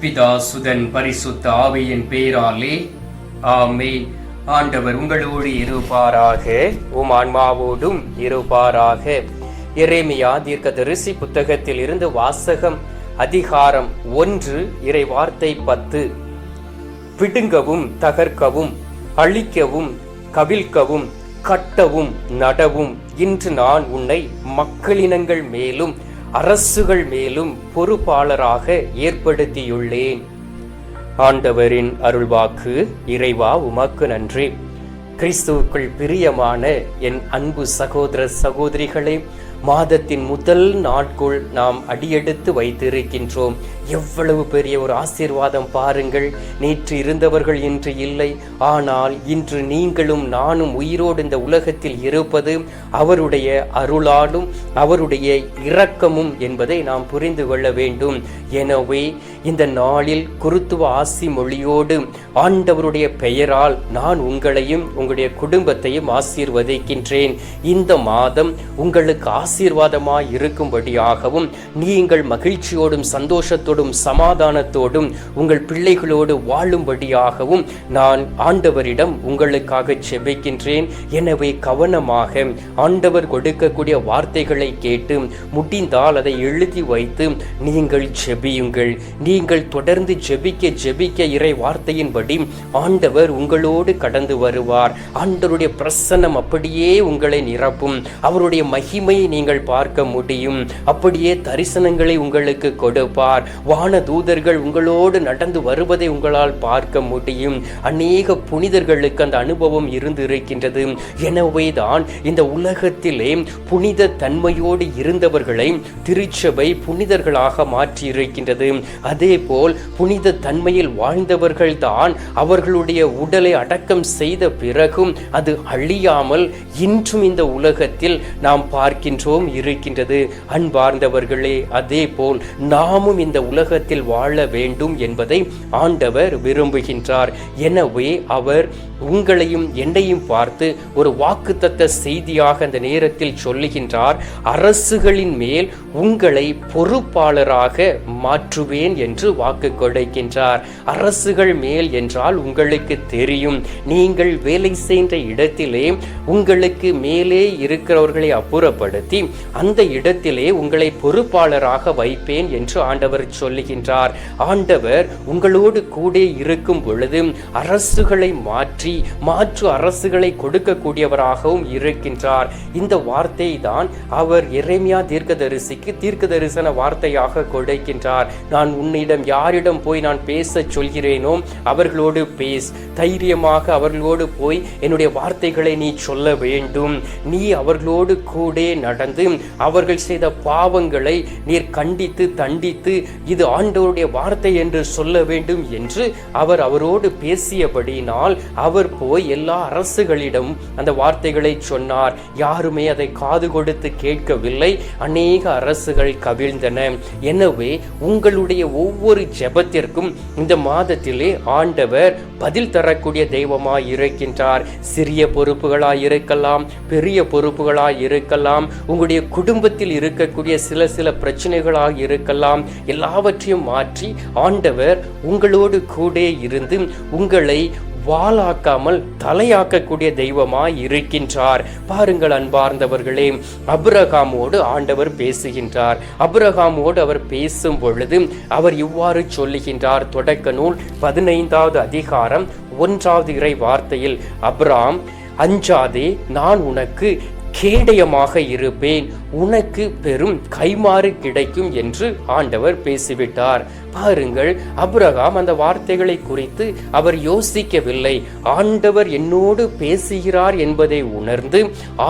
பிதா சுதன் பரிசுத்த ஆவியின் பேராலே ஆமே ஆண்டவர் உங்களோடு இருப்பாராக உம் ஆன்மாவோடும் இருப்பாராக. தீர்க்க தரிசி புத்தகத்தில் இருந்து வாசகம் அதிகாரம் ஒன்று இறை வார்த்தை பத்து. பிடுங்கவும் தகர்க்கவும் அழிக்கவும் கவிழ்க்கவும் கட்டவும் நடவும் இன்று நான் உன்னை மக்களினங்கள் மேலும் அரசுகள் மேலும் பொறுப்பாளராக ஏற்படுத்தியுள்ளேன். ஆண்டவரின் அருள்வாக்கு இறைவா உமக்கு நன்றி. கிறிஸ்துவுக்குள் பிரியமான என் அன்பு சகோதர சகோதரிகளே மாதத்தின் முதல் நாட்குள் நாம் அடியெடுத்து வைத்திருக்கின்றோம். எவ்வளவு பெரிய ஒரு ஆசீர்வாதம் பாருங்கள். நேற்று இருந்தவர்கள் இன்று இல்லை. ஆனால் இன்று நீங்களும் நானும் உயிரோடு இந்த உலகத்தில் இருப்பது அவருடைய அருளாலும் அவருடைய இரக்கமும் என்பதை நாம் புரிந்து கொள்ள வேண்டும். எனவே இந்த நாளில் குருத்துவ ஆசி மொழியோடு ஆண்டவருடைய பெயரால் நான் உங்களையும் உங்களுடைய குடும்பத்தையும் ஆசீர்வதிக்கின்றேன். இந்த மாதம் உங்களுக்கு ஆசீர்வாதமாய் இருக்கும்படியாகவும் நீங்கள் மகிழ்ச்சியோடும் சந்தோஷத்தோடும் சமாதானத்தோடும் உங்கள் பிள்ளைகளோடு வாழும்படியாகவும் நான் ஆண்டவரிடம் உங்களுக்காக செபிக்கின்றேன் எனவே கவனமாக ஆண்டவர் கொடுக்கக்கூடிய வார்த்தைகளை கேட்டு முடிந்தால் அதை எழுதி வைத்து நீங்கள் ஜெபியுங்கள். நீங்கள் தொடர்ந்து ஜெபிக்க ஜெபிக்க இறை வார்த்தையின்படி ஆண்டவர் உங்களோடு கடந்து வருவார். ஆண்டவருடைய பிரசன்னம் அப்படியே உங்களை நிரப்பும். அவருடைய மகிமையை நீங்கள் பார்க்க முடியும். அப்படியே தரிசனங்களை உங்களுக்கு கொடுப்பார். வான தூதர்கள் உங்களோடு நடந்து வருவதை உங்களால் பார்க்க முடியும். அநேக புனிதர்களுக்கு அந்த அனுபவம் இருந்திருக்கின்றது. எனவே தான் இந்த உலகத்திலே புனித தன்மையோடு இருந்தவர்களை திருச்சபை புனிதர்களாக மாற்றி இருக்கின்றது அதே போல் புனித தன்மையில் வாழ்ந்தவர்கள் தான் அவர்களுடைய உடலை அடக்கம் செய்த பிறகும் அது அழியாமல் இன்றும் இந்த உலகத்தில் நாம் பார்க்கின்றோம். இருக்கின்றது. அன்பார்ந்தவர்களே அதே போல் நாமும் இந்த உலகத்தில் வாழ வேண்டும் என்பதை ஆண்டவர் விரும்புகின்றார். எனவே அவர் உங்களையும் என்னையும் பார்த்து ஒரு வாக்குத்தத்த செய்தியாக அந்த நேரத்தில் சொல்லுகின்றார் அரசுகளின் மேல் உங்களை பொறுப்பாளராக மாற்றுவேன் என்று வாக்கு கொடுக்கின்றார். அரசுகள் மேல் என்றால் உங்களுக்கு தெரியும். நீங்கள் வேலை செய்கின்ற இடத்திலே உங்களுக்கு மேலே இருக்கிறவர்களை அப்புறப்படுத்தி அந்த இடத்திலே உங்களை பொறுப்பாளராக வைப்பேன் என்று ஆண்டவர் சொல்லுகின்றார். ஆண்டவர் உங்களோடு கூட இருக்கும் பொழுது அரசுகளை மாற்றி மாற்று அரசுகளை கொடுக்கக்கூடியவராகவும் இருக்கின்றார். இந்த வார்த்தை தான் அவர் இறைமையா தீர்க்கதரிசிக்கு தீர்க்க தரிசன வார்த்தையாக கொடுக்கின்றார். நான் உன்னிடம் யாரிடம் போய் நான் பேச சொல்கிறேனோ அவர்களோடு பேஸ். தைரியமாக அவர்களோடு போய் என்னுடைய வார்த்தைகளை நீ சொல்ல வேண்டும். நீ அவர்களோடு கூட நடந்து அவர்கள் செய்த பாவங்களை நீர் கண்டித்து தண்டித்து இது ஆண்டவருடைய வார்த்தை என்று சொல்ல வேண்டும் என்று அவர் அவரோடு பேசியபடினால் அவர் போய் எல்லா அரசுகளிடம் அந்த வார்த்தைகளை சொன்னார். யாருமே அதை காது கொடுத்து கேட்கவில்லை. அநேக அரசுகள் கவிழ்ந்தன. எனவே உங்களுடைய ஒவ்வொரு ஜெபத்திற்கும் இந்த மாதத்திலே ஆண்டவர் பதில் தரக்கூடிய தெய்வமாய் இருக்கின்றார். சிறிய பொறுப்புகளாய் இருக்கலாம் பெரிய பொறுப்புகளாய் இருக்கலாம் உங்களுடைய குடும்பத்தில் இருக்கக்கூடிய சில சில பிரச்சனைகளாக இருக்கலாம். எல்லாவற்றையும் மாற்றி ஆண்டவர் உங்களோடு கூட இருந்து உங்களை வாளாக்காமல் தலையாக்கக்கூடிய தெய்வமாய் இருக்கின்றார். பாருங்கள் அன்பார்ந்தவர்களே அப்ரஹாமோடு ஆண்டவர் பேசுகின்றார். அப்ரஹாமோடு அவர் பேசும் பொழுது அவர் இவ்வாறு சொல்லுகின்றார். தொடக்க நூல் பதினைந்தாவது அதிகாரம் ஒன்றாவது இறை வார்த்தையில் அப்ராம் அஞ்சாதே நான் உனக்கு கேடயமாக இருப்பேன். உனக்கு பெரும் கைமாறு கிடைக்கும் என்று ஆண்டவர் பேசிவிட்டார். பாருங்கள் அப்ரஹாம் அந்த வார்த்தைகளை குறித்து அவர் யோசிக்கவில்லை. ஆண்டவர் என்னோடு பேசுகிறார் என்பதை உணர்ந்து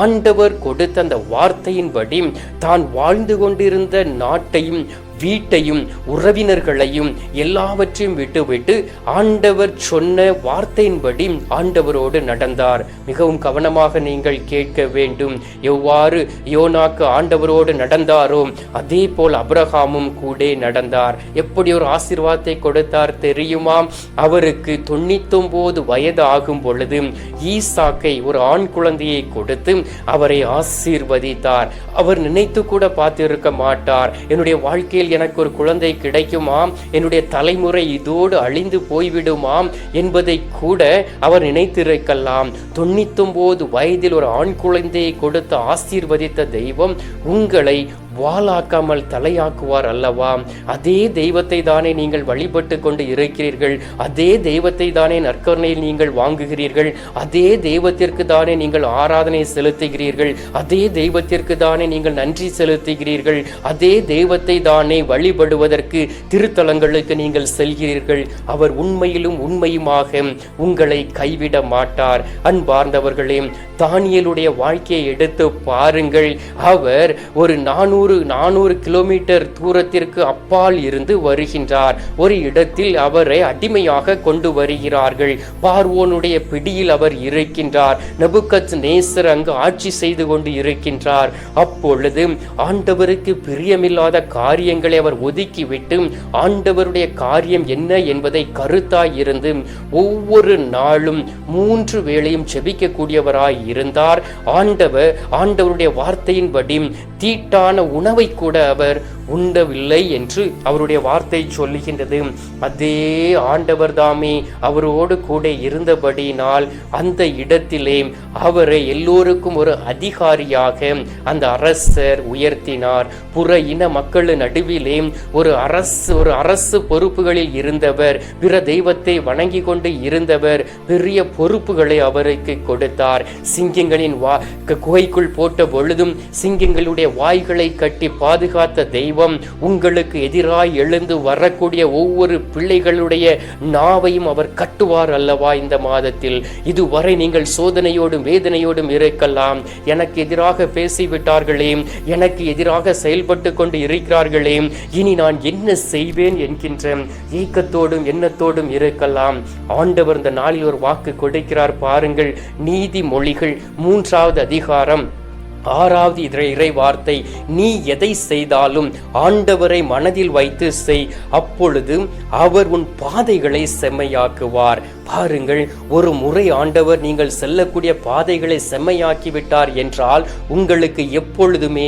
ஆண்டவர் கொடுத்த அந்த வார்த்தையின்படி தான் வாழ்ந்து கொண்டிருந்த நாட்டையும் வீட்டையும் உறவினர்களையும் எல்லாவற்றையும் விட்டுவிட்டு ஆண்டவர் சொன்ன வார்த்தையின்படி ஆண்டவரோடு நடந்தார். மிகவும் கவனமாக நீங்கள் கேட்க வேண்டும். எவ்வாறு யோனாக்கு ஆண்டவரோடு நடந்தாரோ அதே போல் அப்ரஹாமும் கூட நடந்தார். எப்படி ஒரு ஆசீர்வாதத்தை கொடுத்தார். தெரியுமா அவருக்கு தொண்ணூத்தொம்போது வயது ஆகும் பொழுது ஈசாக்கை ஒரு ஆண் குழந்தையை கொடுத்து அவரை ஆசீர்வதித்தார். அவர் நினைத்து கூட பார்த்திருக்க மாட்டார். என்னுடைய வாழ்க்கையில் எனக்கு ஒரு குழந்தை கிடைக்குமாம்? என்னுடைய தலைமுறை இதோடு அழிந்து போய்விடுமாம்? என்பதை கூட அவர் நினைத்திருக்கலாம். தொண்ணூத்தொம்போது வயதில் ஒரு ஆண் குழந்தையை கொடுத்து ஆசீர்வதித்த தெய்வம் உங்களை வாளாக்காமல் தலையாக்குவார் அல்லவா? அதே தெய்வத்தை தானே நீங்கள் வழிபட்டு கொண்டு இருக்கிறீர்கள்? அதே தெய்வத்தை தானே நற்கருணையில் நீங்கள் வாங்குகிறீர்கள்? அதே தெய்வத்திற்கு தானே நீங்கள் ஆராதனை செலுத்துகிறீர்கள்? அதே தெய்வத்திற்கு தானே நீங்கள் நன்றி செலுத்துகிறீர்கள்? அதே தெய்வத்தை தானே வழிபடுவதற்கு திருத்தலங்களுக்கு நீங்கள் செல்கிறீர்கள்? அவர் உண்மையிலும் உண்மையுமாக உங்களை கைவிட மாட்டார். அன்பார்ந்தவர்களே தானியலுடைய வாழ்க்கையை எடுத்து பாருங்கள். அவர் ஒரு நானூறு நானூறு கிலோமீட்டர் தூரத்திற்கு அப்பால் இருந்து வருகின்றார். ஒரு இடத்தில் அவரை அடிமையாக கொண்டு வருகிறார்கள். பார்வோனுடைய பிடியில் அவர் இருக்கின்றார். நபுக்கத் நேசர் அங்கு ஆட்சி செய்து கொண்டு இருக்கின்றார். அப்பொழுது ஆண்டவருக்கு பிரியமில்லாத காரியங்களை அவர் ஒதுக்கிவிட்டு ஆண்டவருடைய காரியம் என்ன என்பதை கருத்தாய் இருந்து ஒவ்வொரு நாளும் மூன்று வேளையும் செபிக்கக்கூடியவராய் இருந்தார். ஆண்டவர் ஆண்டவருடைய வார்த்தையின்படி தீட்டான உணவை கூட அவர் உண்டவில்லை என்று அவருடைய வார்த்தை சொல்லுகின்றது. அதே ஆண்டவர் தாமே அவரோடு கூட இருந்தபடியினால் அந்த இடத்திலே அவரை எல்லோருக்கும் ஒரு அதிகாரியாக அந்த அரசர் உயர்த்தினார். புற இன மக்கள் நடுவிலே ஒரு அரசு ஒரு அரசு பொறுப்புகளில் இருந்தவர் பிற தெய்வத்தை வணங்கி கொண்டு இருந்தவர் பெரிய பொறுப்புகளை அவருக்கு கொடுத்தார். சிங்கங்களின் வா குகைக்குள் போட்ட பொழுதும் சிங்கங்களுடைய வாய்களை கட்டி பாதுகாத்த தெய்வம் உங்களுக்கு எதிராய் எழுந்து வரக்கூடிய ஒவ்வொரு பிள்ளைகளுடைய நாவையும் அவர் கட்டுவார் அல்லவா இந்த மாதத்தில்? இதுவரை நீங்கள் சோதனையோடும் வேதனையோடும் இருக்கலாம். எனக்கு எதிராக பேசிவிட்டார்களே எனக்கு எதிராக செயல்பட்டு கொண்டு இருக்கிறார்களே இனி நான் என்ன செய்வேன் என்கின்ற ஏக்கத்தோடும் எண்ணத்தோடும் இருக்கலாம். ஆண்டவர் இந்த நாளில் ஒரு வாக்கு கொடுக்கிறார் பாருங்கள் நீதிமொழிகள் மூன்றாவது அதிகாரம் ஆறாவது இதை இறை வார்த்தை நீ எதை செய்தாலும் ஆண்டவரை மனதில் வைத்து செய் அப்பொழுது அவர் உன் பாதைகளை செம்மையாக்குவார். பாருங்கள் ஒரு முறை ஆண்டவர் நீங்கள் செல்லக்கூடிய பாதைகளை செம்மையாக்கி விட்டார் என்றால் உங்களுக்கு எப்பொழுதுமே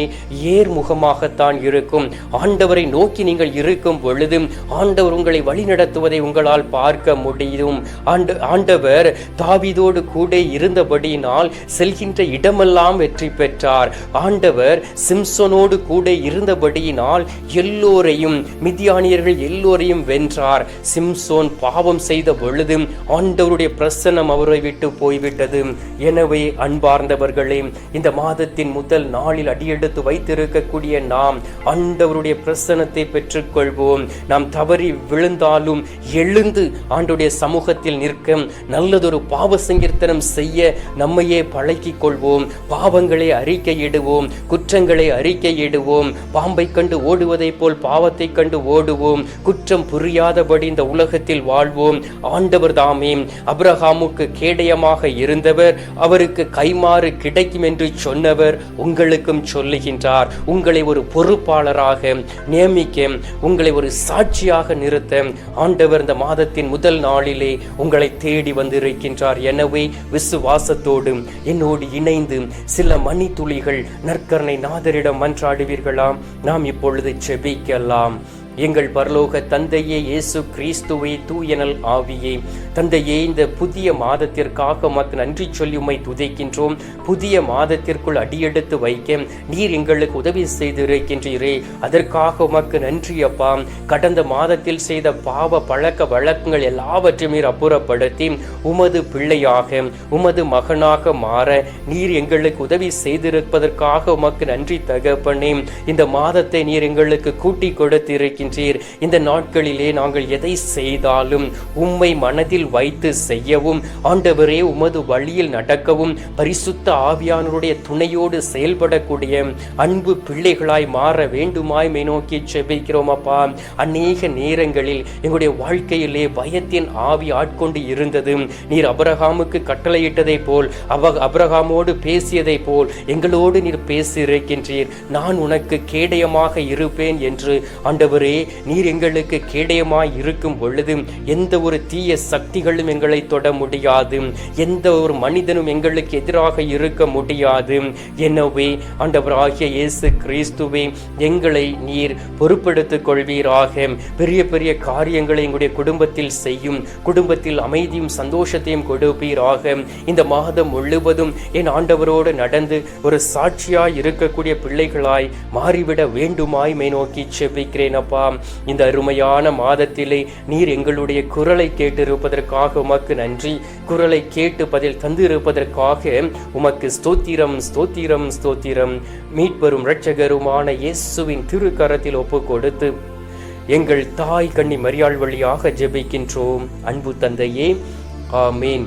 ஏர்முகமாகத்தான் இருக்கும். ஆண்டவரை நோக்கி நீங்கள் இருக்கும் பொழுது ஆண்டவர் உங்களை வழிநடத்துவதை உங்களால் பார்க்க முடியும். ஆண்டு ஆண்டவர் தாவிதோடு கூட இருந்தபடியினால் செல்கின்ற இடமெல்லாம் வெற்றி பெற்றார். ஆண்டவர் சிம்சோனோடு கூட இருந்தபடியினால் எல்லோரையும் மிதியானியர்கள் எல்லோரையும் வென்றார். சிம்சோன் பாவம் செய்த பொழுது ஆண்டவருடைய பிரசன்னம் அவரை விட்டு போய்விட்டது. எனவே அன்பார்ந்தவர்களே இந்த மாதத்தின் முதல் நாளில் அடியெடுத்து வைத்திருக்கக்கூடிய நாம் ஆண்டவருடைய பிரசனத்தை பெற்றுக்கொள்வோம். நாம் தவறி விழுந்தாலும் எழுந்து ஆண்டுடைய சமூகத்தில் நிற்க நல்லதொரு பாவ சங்கீர்த்தனம் செய்ய நம்மையே பழக்கிக் கொள்வோம். பாவங்களை அறிக்கையிடுவோம் குற்றங்களை அறிக்கையிடுவோம். பாம்பை கண்டு ஓடுவதைப் போல் பாவத்தை கண்டு ஓடுவோம். குற்றம் புரியாதபடி இந்த உலகத்தில் வாழ்வோம். ஆண்டவர் தாம் அப்ரஹாமுக்கு கேடயமாக இருந்தவர் அவருக்கு கைமாறு கிடைக்கும் என்று சொன்னவர் உங்களுக்கும் சொல்லுகின்றார். உங்களை ஒரு பொறுப்பாளராக நியமிக்க உங்களை ஒரு சாட்சியாக நிறுத்த ஆண்டவர் இந்த மாதத்தின் முதல் நாளிலே உங்களை தேடி வந்திருக்கின்றார். எனவே விசுவாசத்தோடு என்னோடு இணைந்து சில மணி துளிகள் நற்கரணை நாதரிடம் மன்றாடுவீர்களாம் நாம் இப்பொழுது செபிக்கலாம் எங்கள் பரலோக தந்தையே இயேசு கிறிஸ்துவை தூயனல் ஆவியே. தந்தையே இந்த புதிய மாதத்திற்காக உமக்கு நன்றி சொல்லி உம்மை துதைக்கின்றோம். புதிய மாதத்திற்குள் அடியெடுத்து வைக்க நீர் எங்களுக்கு உதவி செய்திருக்கின்றீரே. அதற்காக உமக்கு நன்றி அப்பா. கடந்த மாதத்தில் செய்த பாவ பழக்க வழக்கங்கள் எல்லாவற்றையும் நீர் அப்புறப்படுத்தி உமது பிள்ளையாக உமது மகனாக மாற நீர் எங்களுக்கு உதவி செய்திருப்பதற்காக உமக்கு நன்றி தகப்பனே. இந்த மாதத்தை நீர் எங்களுக்கு கூட்டி கொடுத்திருக்கின்றீர் இந்த நாட்களிலே நாங்கள் எதை செய்தாலும் உம்மை மனதில் வைத்து செய்யவும் ஆண்டவரே உமது வழியில் நடக்கவும் பரிசுத்த ஆவியானவருடைய துணையோடு செயல்படக்கூடிய அன்பு பிள்ளைகளாய் மாற வேண்டுமாய் மை நோக்கி செபிக்கிறோம் அப்பா. அநேக நேரங்களில் எங்களுடைய வாழ்க்கையிலே பயத்தின் ஆவி ஆட்கொண்டு இருந்தது. நீர் அபரகாமுக்கு கட்டளையிட்டதை போல் அவ அபரகாமோடு பேசியதை போல் எங்களோடு நீர் பேசியிருக்கின்றீர். நான் உனக்கு கேடயமாக இருப்பேன் என்று ஆண்டவரே ஆண்டவரே நீர் எங்களுக்கு கேடயமாய் இருக்கும் பொழுது எந்த ஒரு தீய சக்திகளும் எங்களை தொட முடியாது. எந்த ஒரு மனிதனும் எங்களுக்கு எதிராக இருக்க முடியாது. எனவே ஆண்டவராகிய இயேசு கிறிஸ்துவே எங்களை நீர் பொறுப்படுத்திக் கொள்வீராக. பெரிய பெரிய காரியங்களை எங்களுடைய குடும்பத்தில் செய்யும் குடும்பத்தில் அமைதியும் சந்தோஷத்தையும் கொடுப்பீராக. இந்த மாதம் முழுவதும் என் ஆண்டவரோடு நடந்து ஒரு சாட்சியாய் இருக்கக்கூடிய பிள்ளைகளாய் மாறிவிட வேண்டுமாய் மை நோக்கி செபிக்கிறேன் அப்பா. இந்த அருமையான மாதத்திலே நீர் எங்களுடைய குரலை கேட்டிருப்பதற்காக உமக்கு நன்றி. குரலை கேட்டு பதில் தந்திருப்பதற்காக உமக்கு ஸ்தோத்திரம் ஸ்தோத்திரம் ஸ்தோத்திரம். மீட்பெரும் இரட்சகருமான இயேசுவின் திருக்கரத்தில் ஒப்பு கொடுத்து எங்கள் தாய் கண்ணி மரியாள் வழியாக ஜெபிக்கின்றோம். அன்பு தந்தையே ஆமீன்.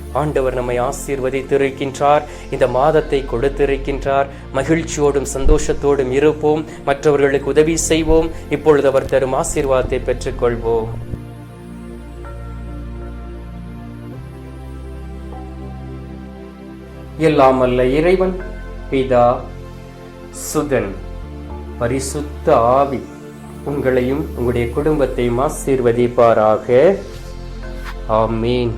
ஆண்டவர் நம்மை ஆசீர்வதித்திருக்கின்றார். இந்த மாதத்தை கொடுத்திருக்கின்றார். மகிழ்ச்சியோடும் சந்தோஷத்தோடும் இருப்போம். மற்றவர்களுக்கு உதவி செய்வோம். இப்பொழுது அவர் தரும் ஆசீர்வாதத்தை பெற்றுக்கொள்வோம். எல்லாம் அல்ல இறைவன் பிதா சுதன் பரிசுத்த ஆவி உங்களையும் உங்களுடைய குடும்பத்தையும் ஆசீர்வதிப்பாராக. ஆமீன்.